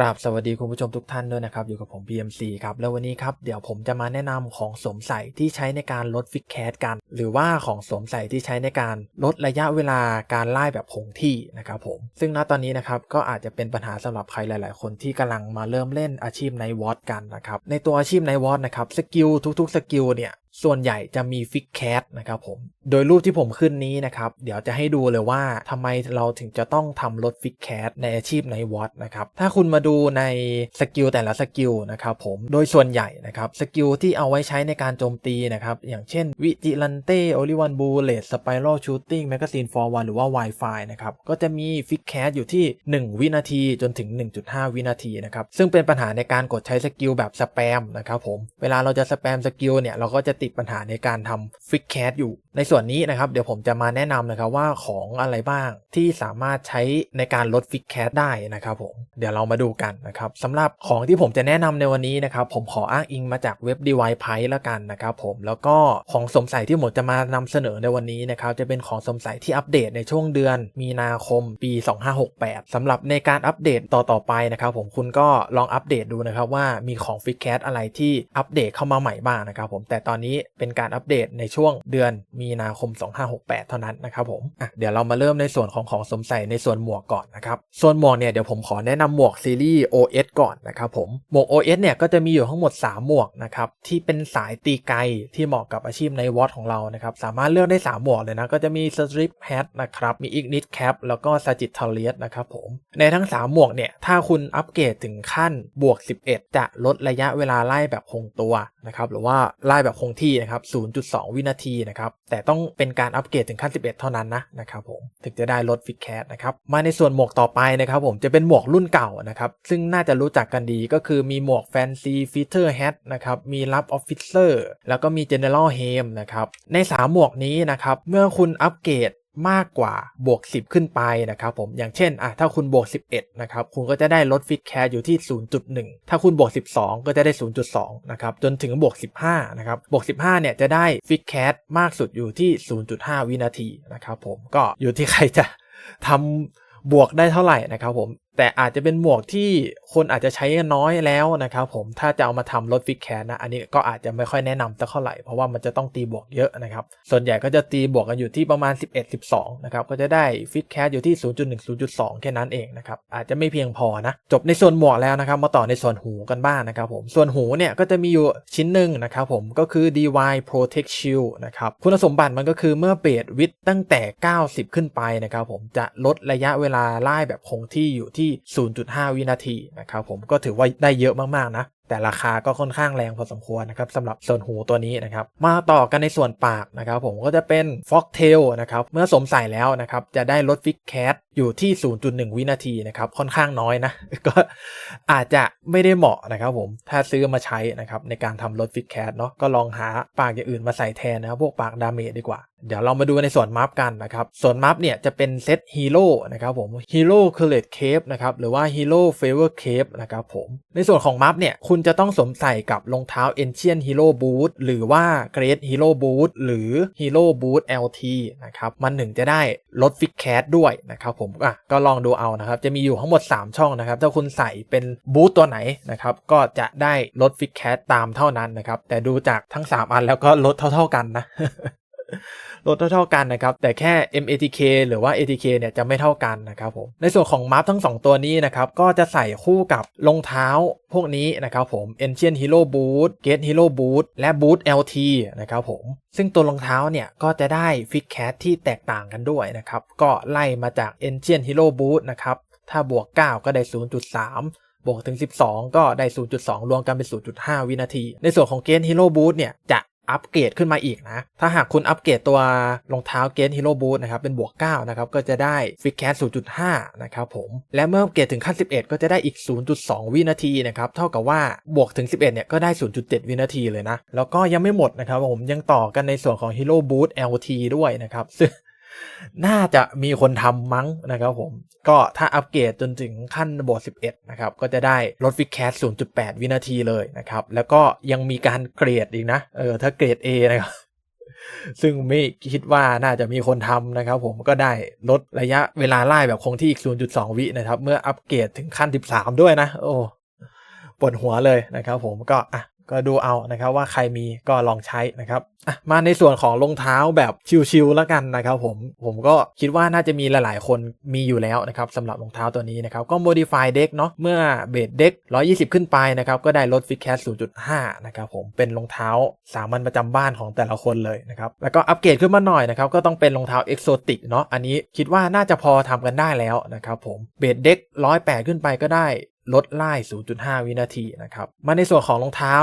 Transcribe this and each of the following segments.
ครับสวัสดีคุณผู้ชมทุกท่านด้วยนะครับอยู่กับผม BMC ครับแล้ววันนี้ครับเดี๋ยวผมจะมาแนะนำของสวมใส่ที่ใช้ในการลดฟิกแคสกัน หรือว่าของสวมใส่ที่ใช้ในการลดระยะเวลาการไล่แบบคงที่นะครับผมซึ่งณตอนนี้นะครับก็อาจจะเป็นปัญหาสำหรับใครหลาย ๆ คนที่กำลังมาเริ่มเล่นอาชีพในวอตกันนะครับในตัวอาชีพในวอตนะครับสกิลทุก ๆ สกิลเนี่ย ส่วนใหญ่จะมีฟิกแคสนะครับผม โดยรูปที่ผมขึ้นนี้นะครับ เดี๋ยวจะให้ดูเลยว่าทำไมเราถึงจะต้องทำลดฟิกแคสในอาชีพในวอตนะครับ ถ้าคุณมาดูในสกิลแต่ละสกิลนะครับผม โดยส่วนใหญ่นะครับสกิลที่เอาไว้ใช้ในการโจมตีนะครับ อย่างเช่นวิจิลันเต้โอลิวันบูเลตสไปรัลชูตติ้งแมกกาซีนฟอร์วันหรือว่า Wi-Fi นะครับ ก็จะมีฟิกแคสอยู่ที่ 1 วินาทีจนถึง 1.5 วินาทีนะครับซึ่งเป็นปัญหาในการกดใช้สกิลแบบสแปมนะครับผมเวลาเราจะสแปมสกิลเนี่ยเราก็จะติดปัญหาในการทำฟิกแคสอยู่ ในส่วนนี้นะครับเดี๋ยวผมจะมาแนะนำนะครับว่าของอะไรบ้างที่สามารถใช้ในการลดฟิกแคสได้นะครับผมเดี๋ยวเรามาดูกันนะครับสำหรับของที่ผมจะแนะนำในวันนี้นะครับผมขออ้างอิงมาจากเว็บ Device p i แล้วกันนะครับผมแล้วก็ของสมใส่ที่ผมจะมานำเสนอในวันนี้นะครับจะเป็นของสมใส่ที่อัปเดตในช่วงเดือน มีนาคมปี 2568สำหรับในการอัปเดตต่อๆไปนะครับผมคุณก็ลองอัปเดตดูนะครับว่ามีของฟิกแคสอะไรที่อัปเดตเข้ามาใหม่บ้างนะครับผมแต่ตอนนี้เป็นการอัปเดตในช่วงเดือนมีนาคม 2568 เท่านั้นนะครับผมอะเดี๋ยวเรามาเริ่มในส่วนของของสมใส่ในส่วนหมวกก่อนนะครับ ส่วนหมวกเนี่ยเดี๋ยวผมขอแนะนำหมวกซีรีส์ OS ก่อนนะครับผม หมวก OS เนี่ยก็จะมีอยู่ทั้งหมด 3 หมวกนะครับที่เป็นสายตีไกลที่เหมาะกับอาชีพในวอตของเรานะครับสามารถเลือกได้ 3 หมวกเลยนะก็จะมี Strip Hat นะครับมี Ignite Cap แล้วก็ Sagittarius นะครับผมในทั้ง 3 หมวกเนี่ยถ้าคุณอัปเกรดถึงขั้นบวก 11 จะลดระยะเวลาไล่แบบคงตัวนะครับหรือว่าไล่แบบคงที่นะครับ 0.2 วินาทีนะครับ แต่ต้องเป็นการอัปเกรดถึงขั้น 11 เท่านั้นนะนะครับผม ถึงจะได้ลดฟิกแคสนะครับ มาในส่วนหมวกต่อไปนะครับผม จะเป็นหมวกรุ่นเก่านะครับ ซึ่งน่าจะรู้จักกันดีก็คือมีหมวกแฟนซีฟิเตอร์แฮทนะครับ มีรับออฟฟิเซอร์ แล้วก็มีเจเนอเรลเฮมนะครับ ใน 3 หมวกนี้นะครับ เมื่อคุณอัปเกรด มากกว่าบวก 10 ขึ้นไปนะครับผมอย่างเช่นอะถ้าคุณบวก 11นะครับคุณก็จะได้ลดฟิกแคร์อยู่ที่ 0.1 ถ้าคุณบวก 12 ก็จะได้ 0.2นะครับจนถึงบวก 15นะครับบวก 15เนี่ยจะได้ฟิกแคร์มากสุดอยู่ที่ 0.5 วินาทีนะครับผมก็อยู่ที่ใครจะทำบวกได้เท่าไหร่นะครับผม แต่อาจจะเป็นหมวกที่คนอาจจะใช้น้อยแล้วนะครับผมถ้าจะเอามาทำลดฟิกแคร์นะอันนี้ก็อาจจะไม่ค่อยแนะนำสักเท่าไหร่เพราะว่ามันจะต้องตีบวกเยอะนะครับส่วนใหญ่ก็จะตีบวกกันอยู่ที่ประมาณ 11 12นะครับก็จะได้ฟิกแคร์อยู่ที่ 0.1 0.2 แค่นั้นเองนะครับอาจจะไม่เพียงพอนะจบในส่วนหมวกแล้วนะครับมาต่อในส่วนหูกันบ้างนะครับผมส่วนหูเนี่ยก็จะมีอยู่ชิ้นหนึ่งนะครับผมก็คือ DY Protect Shield นะครับคุณสมบัติมันก็คือเมื่อเบสวิดตั้งแต่ 90 ขึ้นไปนะครับผมจะลดระยะเวลาไล่แบบคงที่อยู่ที่0.5 วินาทีนะครับผมก็ถือว่าได้เยอะมากๆนะแต่ราคาก็ค่อนข้างแรงพอสมควรนะครับสำหรับส่วนหูตัวนี้นะครับ มาต่อกันในส่วนปากนะครับ ผมก็จะเป็น Fox Tail นะครับ เมื่อสวมใส่แล้วนะครับ จะได้ลดฟิกแคสอยู่ที่ 0.1 วินาทีนะครับ ค่อนข้างน้อยนะ ก็อาจจะไม่ได้เหมาะนะครับผม ถ้าซื้อมาใช้นะครับ ในการทำลดฟิกแคสเนาะก็ลองหาปากอย่างอื่นมาใส่แทนนะครับ พวกปากดาเมจดีกว่า เดี๋ยวเรามาดูในส่วนมัฟกันนะครับ ส่วนมัฟเนี่ยจะเป็นเซตฮีโร่นะครับผมฮีโร่เคเลตเคปนะครับหรือว่าฮีโร่เฟเวอร์เคปนะครับผมในส่วนของมัฟเนี่ยคุคุณจะต้องสวมใส่กับรองเท้า Ancient Hero Boot หรือว่า Great Hero Boot หรือ Hero Boot LT นะครับ มันถึงจะได้ลดฟิกแคสด้วยนะครับผมอะก็ลองดูเอานะครับ จะมีอยู่ทั้งหมด 3 ช่องนะครับ ถ้าคุณใส่เป็นบูทตัวไหนนะครับ ก็จะได้ลดฟิกแคสตามเท่านั้นนะครับ แต่ดูจากทั้ง 3 อันแล้วก็ลดเท่า ๆกันนะ ลดเท่าๆกันนะครับแต่แค่ MATK หรือว่า ATK เนี่ยจะไม่เท่ากันนะครับผมในส่วนของมัฟทั้ง 2 ตัวนี้นะครับก็จะใส่คู่กับรองเท้าพวกนี้นะครับผม Ancient Hero Boot Gate Hero Boot และ Boot LT นะครับผมซึ่งตัวรองเท้าเนี่ยก็จะได้ฟิกแคสที่แตกต่างกันด้วยนะครับก็ไล่มาจาก Ancient Hero Boot นะครับถ้าบวก 9 ก็ได้ 0.3บวกถึง 12 ก็ได้ 0.2 รวมกันเป็น 0.5 วินาที ในส่วนของ Gate Hero Boot เนี่ย จะ อัปเกรดขึ้นมาอีกนะ ถ้าหากคุณอัปเกรดตัวรองเท้าเกนฮีโร่บูทนะครับ เป็นบวก 9 นะครับ ก็จะได้ฟิกแคส0.5 นะครับผม และเมื่ออัปเกรดถึงขั้น 11 ก็จะได้อีก 0.2 วินาทีนะครับ เท่ากับว่าบวกถึง 11 เนี่ย ก็ได้ 0.7 วินาทีเลยนะ แล้วก็ยังไม่หมดนะครับผมยังต่อกันในส่วนของฮีโร่บูท LT ด้วยนะครับซึ่ง น่าจะมีคนทำมั้งนะครับผม ก็ถ้าอัปเกรดจนถึงขั้นบวก11 นะครับ ก็จะได้ลดฟิกแคส 0.8 วินาทีเลยนะครับ แล้วก็ยังมีการเกรดอีกนะ เออ ถ้าเกรด A นะครับ ซึ่งไม่คิดว่าน่าจะมีคนทำนะครับผม ก็ได้ลดระยะเวลาไล่แบบคงที่อีก 0.2 วินะครับ เมื่ออัปเกรดถึงขั้น 13 ด้วยนะ โอ้ปวดหัวเลยนะครับผม ก็อะ ก็ดูเอานะครับว่าใครมีก็ลองใช้นะครับมาในส่วนของรองเท้าแบบชิลๆแล้วกันนะครับผมผมก็คิดว่าน่าจะมีหลายๆ คนมีอยู่แล้วนะครับสำหรับรองเท้าตัวนี้นะครับก็ modify deck เนาะเมื่อเบสเด็ก120 ขึ้นไปนะครับก็ได้ลด fit cat 0.5 นะครับผมเป็นรองเท้าสามัญประจำบ้านของแต่ละคนเลยนะครับแล้วก็อัปเกรดขึ้นมาหน่อยนะครับก็ต้องเป็นรองเท้า exotic เนาะอันนี้คิดว่าน่าจะพอทำกันได้แล้วนะครับผมเบสเด็ก108 ขึ้นไปก็ได้ ลดไล่ 0.5 วินาทีนะครับ มาในส่วนของรองเท้า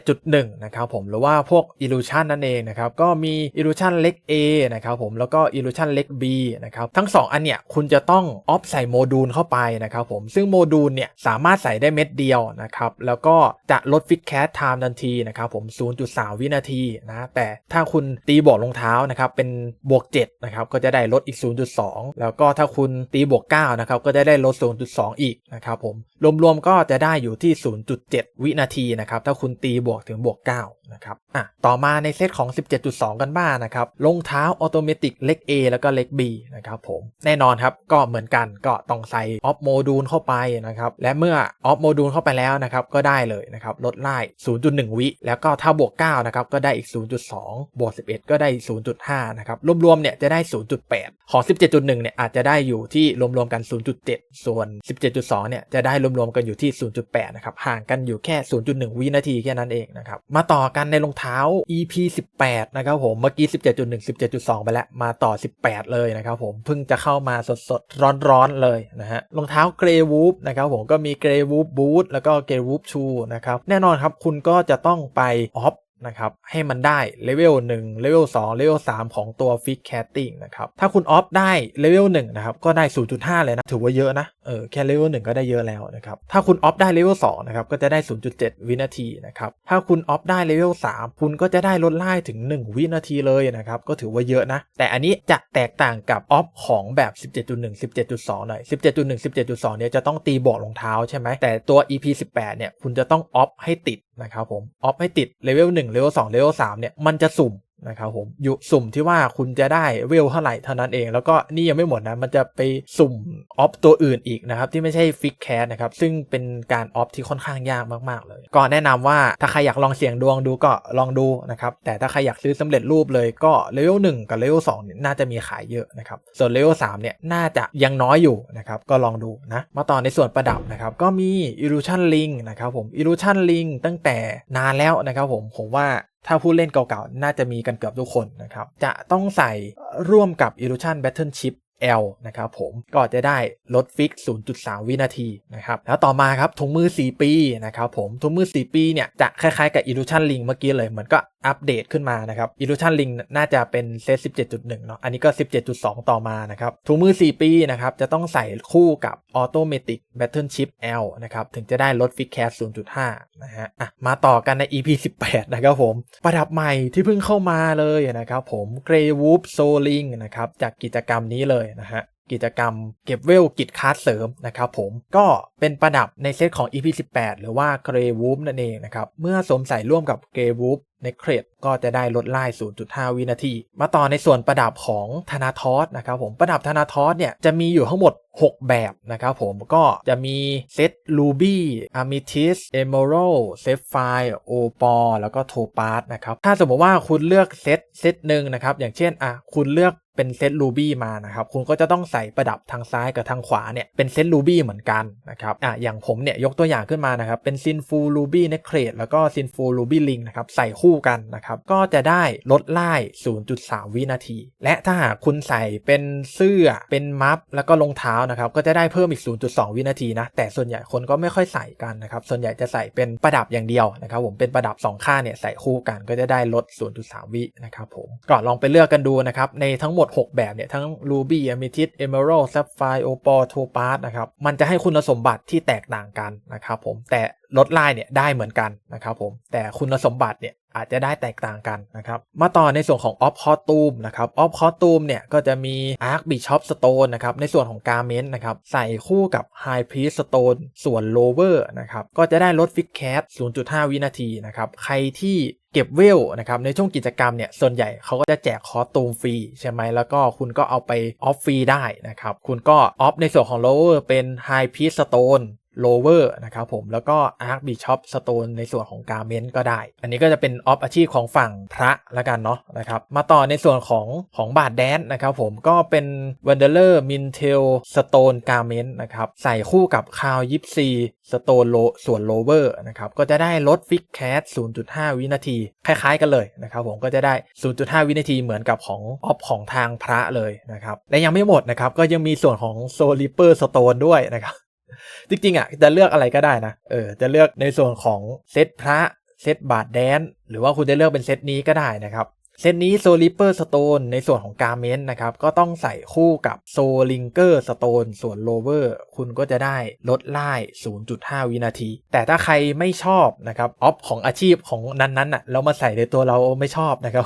17.1 นะครับผม หรือว่าพวก Illusion นั่นเองนะครับ ก็มี Illusion เล็ก A นะครับผม แล้วก็ Illusion เล็ก B นะครับ ทั้ง 2 อันเนี่ย คุณจะต้องออฟใส่โมดูลเข้าไปนะครับผม ซึ่งโมดูลเนี่ยสามารถใส่ได้เม็ดเดียวนะครับ แล้วก็จะลดฟิตแคสไทม์ทันทีนะครับผม 0.3 วินาทีนะ แต่ถ้าคุณตีบวกรองเท้านะครับเป็นบวก7นะครับ ก็จะได้ลดอีก 0.2 แล้วก็ถ้าคุณตีบวก9นะครับ ก็จะได้ลด 0.2 อีกนะครับผม รวมๆก็จะได้อยู่ที่ 0.7 วินาทีนะครับ ถ้าคุณตีบวกถึงบวก 9 นะครับอะต่อมาในเซตของ 17.2 กันบ้างนะครับรองเท้าออโตเมติกเล็ก A แล้วก็เล็ก B นะครับผมแน่นอนครับก็เหมือนกันก็ต้องใส่ออฟโมดูลเข้าไปนะครับและเมื่อออฟโมดูลเข้าไปแล้วนะครับก็ได้เลยนะครับลดไล่ 0.1 วิ แล้วก็ถ้าบวก 9 นะครับก็ได้อีก 0.2 บวก 11 ก็ได้ 0.5 นะครับรวมๆเนี่ยจะได้ 0.8 ของ 17.1 เนี่ยอาจจะได้อยู่ที่รวมๆกัน 0.7 ส่วน 17.2 เนี่ยจะได้รวมๆกันอยู่ที่ 0.8 นะครับห่างกันอยู่แค่ 0.1 วินาทีแค่นั้นเองนะครับมาต่อกันในรองเท้า EP 18 นะครับผม เมื่อกี้ 17.1 17.2 ไปแล้ว มาต่อ 18 เลยนะครับผม เพิ่งจะเข้ามาสดๆร้อนๆเลยนะฮะ รองเท้าเกรวูฟนะครับผมก็มีเกรวูฟบูทแล้วก็เกรวูฟชูนะครับ แน่นอนครับคุณก็จะต้องไปออฟ นะครับให้มันได้เลเวล1เลเวล2เลเวล3ของตัวฟิกแคตติ้งนะครับถ้าคุณออฟได้เลเวล1นะครับก็ได้ 0.5 เลยนะ ถือว่าเยอะนะเออแค่เลเวล1ก็ได้เยอะแล้วนะครับถ้าคุณออฟได้เลเวล2นะครับก็จะได้ 0.7 วินาทีนะครับถ้าคุณออฟได้เลเวล3คุณก็จะได้ลดไล่ถึง 1 วินาทีเลยนะครับก็ถือว่าเยอะนะ แต่อันนี้จะแตกต่างกับออฟของแบบ 17.1 17.2 หน่อย 17.1 17.2 เนี่ยจะต้องตีบวกรองเท้าใช่ไหมแต่ตัว EP 18 เนี่ยคุณจะต้องออฟให้ติดนะครับผมออฟให้ติดเลเวล1เลเวล2เลเวล3เนี่ยมันจะสุ่ม นะครับผมอยู่สุ่มที่ว่าคุณจะได้เวลเท่าไหร่เท่านั้นเอง แล้วก็นี่ยังไม่หมดนะ มันจะไปสุ่มออฟตัวอื่นอีกนะครับ ที่ไม่ใช่ฟิกแคสนะครับ ซึ่งเป็นการออฟที่ค่อนข้างยากมากๆเลย ก็แนะนำว่าถ้าใครอยากลองเสี่ยงดวงดูก็ลองดูนะครับ แต่ถ้าใครอยากซื้อสำเร็จรูปเลยก็เลเวล1กับเลเวล2เนี่ยน่าจะมีขายเยอะนะครับ ส่วนเลเวล3เนี่ยน่าจะยังน้อยอยู่นะครับ ก็ลองดูนะ มาต่อในส่วนประดับนะครับ ก็มี Illusion Ring นะครับผม Illusion Ring ตั้งแต่นานแล้วนะครับผมผมว่า ถ้าผู้เล่นเก่าๆ น่าจะมีกันเกือบทุกคนนะครับ จะต้องใส่ร่วมกับ Illusion Battle Chip L นะครับผมก็จะได้ลดฟิก 0.3 วินาทีนะครับ แล้วต่อมาครับถุงมือ 4 ปีนะครับผมถุงมือ 4 ปีเนี่ยจะคล้ายๆกับ Illusion Ring เมื่อกี้เลยเหมือนก็ อัปเดตขึ้นมานะครับ Illusion Ring น่าจะเป็นเซต17.1 เนาะ อันนี้ก็ 17.2 ต่อมานะครับ ถุงมือ 4 ปีนะครับ จะต้องใส่คู่กับ Automatic Battle Chip L นะครับ ถึงจะได้ลดฟิกแคส0.5 นะฮะ อะ มาต่อกันใน EP 18 นะครับผม ประดับใหม่ที่เพิ่งเข้ามาเลยนะครับผม Grey Wolf Soling นะครับ จากกิจกรรมนี้เลยนะฮะกิจกรรมเก็บเวลกิจคาร์ดเสริมนะครับผมก็เป็นประดับในเซตของ EP 18 หรือว่า Grey Wolf นั่นเองนะครับ เมื่อสวมใส่ร่วมกับ Grey Wolf ในเครดก็จะได้ลดไล่0.5 วินาที มาต่อในส่วนประดับของธนาทอสนะครับผมประดับธนาทอสเนี่ยจะมีอยู่ทั้งหมด 6 แบบนะครับผมก็จะมีเซต Ruby Amethyst Emerald Sapphire Opal แล้วก็ Topaz นะครับถ้าสมมติว่าคุณเลือกเซตเซตหนึ่งนะครับอย่างเช่นอะคุณเลือกเป็นเซต Ruby มานะครับคุณก็จะต้องใส่ประดับทางซ้ายกับทางขวาเนี่ยเป็นเซต Ruby เหมือนกันนะครับอะอย่างผมเนี่ยยกตัวอย่างขึ้นมานะครับเป็น Sinful Ruby Necklace แล้วก็ Sinful Ruby Ring นะครับใส่คู่กันนะครับก็จะได้ลดไล่ 0.3 วินาที และถ้าหากคุณใส่เป็นเสื้อ เป็นมัฟ แล้วก็รองเท้านะครับ ก็จะได้เพิ่มอีก 0.2 วินาทีนะ แต่ส่วนใหญ่คนก็ไม่ค่อยใส่กันนะครับ ส่วนใหญ่จะใส่เป็นประดับอย่างเดียวนะครับ ผม เป็นประดับ2ข้าเนี่ยใส่คู่กันก็จะได้ลด 0.3 วินะครับผม ก็ลองไปเลือกกันดูนะครับ ในทั้งหมด 6 แบบเนี่ย ทั้ง Ruby Amethyst Emerald Sapphire Opal Topaz นะครับ มันจะให้คุณสมบัติที่แตกต่างกันนะครับผม แต่ ลดไล่เนี่ยได้เหมือนกันนะครับผมแต่คุณสมบัติเนี่ยอาจจะได้แตกต่างกันนะครับมาต่อในส่วนของ Off Costume นะครับ Off Costume เนี่ยก็จะมี Arc Bishop Stone นะครับในส่วนของ Garment นะครับใส่คู่กับ High Priest Stone ส่วน Lower นะครับก็จะได้ลด Fix Cat 0.5 วินาทีนะครับใครที่เก็บเวลนะครับในช่วงกิจกรรมเนี่ยส่วนใหญ่เขาก็จะแจกคอสตูมฟรีใช่ไหมแล้วก็คุณก็เอาไปออฟฟรีได้นะครับคุณก็ออฟในส่วนของ lower เป็น high peace stone lower นะครับผมแล้วก็ arc bishop stone ในส่วนของ garment ก็ได้ อันนี้ก็จะเป็นออฟอาชีพของฝั่งพระละกันเนาะนะครับมาต่อในส่วนของของบาทแดนนะครับผมก็เป็น wanderer mintel stone garment นะครับใส่คู่กับคาวยิปซีสโตนโลส่วน lower นะครับก็จะได้ลดฟิกแคส0.5 วินาที คล้ายๆ กันเลยนะครับผมก็จะได้ 0.5 วินาทีเหมือนกับของออฟของทางพระเลยนะครับและยังไม่หมดนะครับก็ยังมีส่วนของ soul reaper stone ด้วยนะครับ จริงๆอะจะเลือกอะไรก็ได้นะเออจะเลือกในส่วนของเซตพระเซตบาทแดน หรือว่าคุณจะเลือกเป็นเซตนี้ก็ได้นะครับเซตนี้โซลิเปอร์สโตนในส่วนของการเมนต์นะครับก็ต้องใส่คู่กับโซลิงเกอร์สโตนส่วนโลเวอร์คุณก็จะได้ลดไล่ 0.5 วินาที แต่ถ้าใครไม่ชอบนะครับออฟของอาชีพของนั้นๆอะแล้วมาใส่ในตัวเราไม่ชอบนะครับ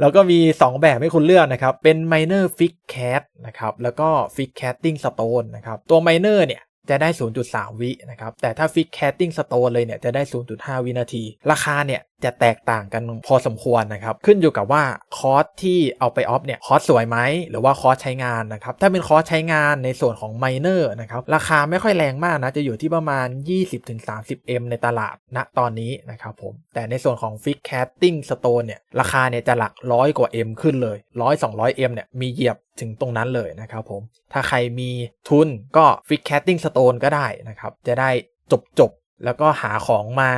แล้วก็มี 2 แบบให้คุณเลือกนะครับ เป็น minor fix cat นะครับ แล้วก็ fix catting stone นะครับ ตัว minor เนี่ย จะได้ 0.3 วินะครับ แต่ถ้าฟิกแคตติ้งสโตนเลยเนี่ยจะได้ 0.5 วินาที ราคาเนี่ยจะแตกต่างกันพอสมควรนะครับ ขึ้นอยู่กับว่าคอร์สที่เอาไปออฟเนี่ยคอร์สสวยไหมหรือว่าคอร์สใช้งานนะครับ ถ้าเป็นคอร์สใช้งานในส่วนของ minor นะครับ ราคาไม่ค่อยแรงมากนะ จะอยู่ที่ประมาณ 20-30M ในตลาดณตอนนี้นะครับผม แต่ในส่วนของ fix catting stone เนี่ย ราคาเนี่ยจะหลักร้อยกว่า M ขึ้นเลย 100-200M เนี่ยมีเหยียบถึงตรงนั้นเลยนะครับผม ถ้าใครมีทุนก็ fix catting stone ก็ได้นะครับ จะได้จบจบแล้วก็หาของมา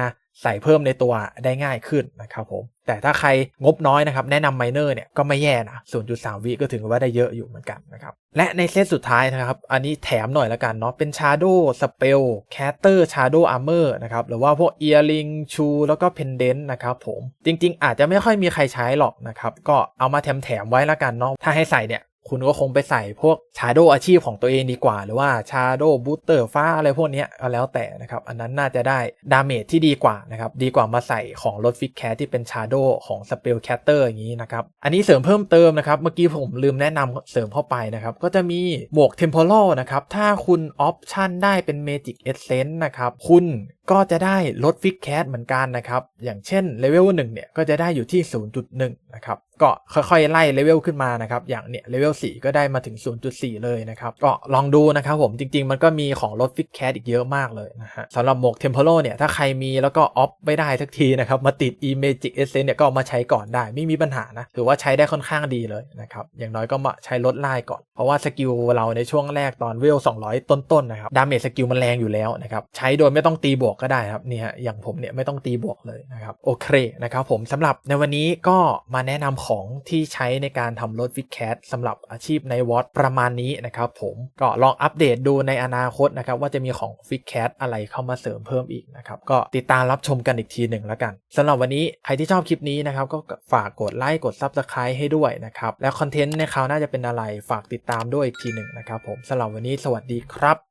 ใส่เพิ่มในตัวได้ง่ายขึ้นนะครับผม แต่ถ้าใครงบน้อยนะครับ แนะนำไมเนอร์เนี่ยก็ไม่แย่นะ 0.3 วิก็ถือว่าได้เยอะอยู่เหมือนกันนะครับ และในเซตสุดท้ายนะครับ อันนี้แถมหน่อยละกันเนาะ เป็น Shadow Spell Caster Shadow Armor นะครับ หรือว่าพวก Earring Shoe แล้วก็ Pendant นะครับผม จริงๆ อาจจะไม่ค่อยมีใครใช้หรอกนะครับ ก็เอามาแถมๆไว้ละกันเนาะ ถ้าให้ใส่เนี่ย คุณก็คงไปใส่พวกชาโดอาชีพของตัวเองดีกว่า หรือว่าชาโดบูสเตอร์ฟ้าอะไรพวกนี้ก็แล้วแต่นะครับ อันนั้นน่าจะได้ดาเมจที่ดีกว่านะครับ ดีกว่ามาใส่ของรถฟิกแคทที่เป็นชาโดของสเปลแคตเตอร์อย่างนี้นะครับ อันนี้เสริมเพิ่มเติมนะครับ เมื่อกี้ผมลืมแนะนำเสริมเข้าไปนะครับ ก็จะมีหมวกเทมเพลนะครับ ถ้าคุณออปชันได้เป็นเมจิกเอเซนต์นะครับคุณก็จะได้ลดฟิกแคทเหมือนกันนะครับ อย่างเช่นเลเวล1เนี่ยก็จะได้อยู่ที่ 0.1 นะครับ ก็ค่อยๆไล่เลเวลขึ้นมานะครับอย่างเนี่ยเลเวล4ก็ได้มาถึง 0.4 เลยนะครับก็ลองดูนะครับผมจริง ๆ มันก็มีของลดฟิกแคทอีกเยอะมากเลยนะฮะสำหรับหมวกเทมเพลเนี่ยถ้าใครมีแล้วก็ออฟไม่ได้สักทีนะครับมาติด e magic essence เนี่ยก็มาใช้ก่อนได้ไม่มีปัญหานะถือว่าใช้ได้ค่อนข้างดีเลยนะครับอย่างน้อยก็มาใช้ลดไล่ก่อน เพราะว่าสกิลเราในช่วงแรกตอนเวล200 ต้นๆนะครับดาเมจสกิลมันแรงอยู่แล้วนะครับใช้โดยไม่ต้องตีบวกก็ได้ครับเนี่ยอย่างผมเนี่ยไม่ต้องตีบวกเลยนะครับโอเคนะครับผมสำหรับในวันนี้ก็มาแนะนำของที่ใช้ในการทำรถฟิกแคทสำหรับอาชีพในวอตประมาณนี้นะครับผมก็ลองอัปเดตดูในอนาคตนะครับว่าจะมีของฟิกแคทอะไรเข้ามาเสริมเพิ่มอีกนะครับก็ติดตามรับชมกันอีกทีหนึ่งแล้วกันสำหรับวันนี้ใครที่ชอบคลิปนี้นะครับก็ฝากกดไลค์กด Subscribe ให้ด้วยนะครับแล้วคอนเทนต์ในคราวหน้าจะเป็นอะไรฝากติดตามด้วยอีกทีหนึ่งนะครับผมสำหรับวันนี้สวัสดีครับ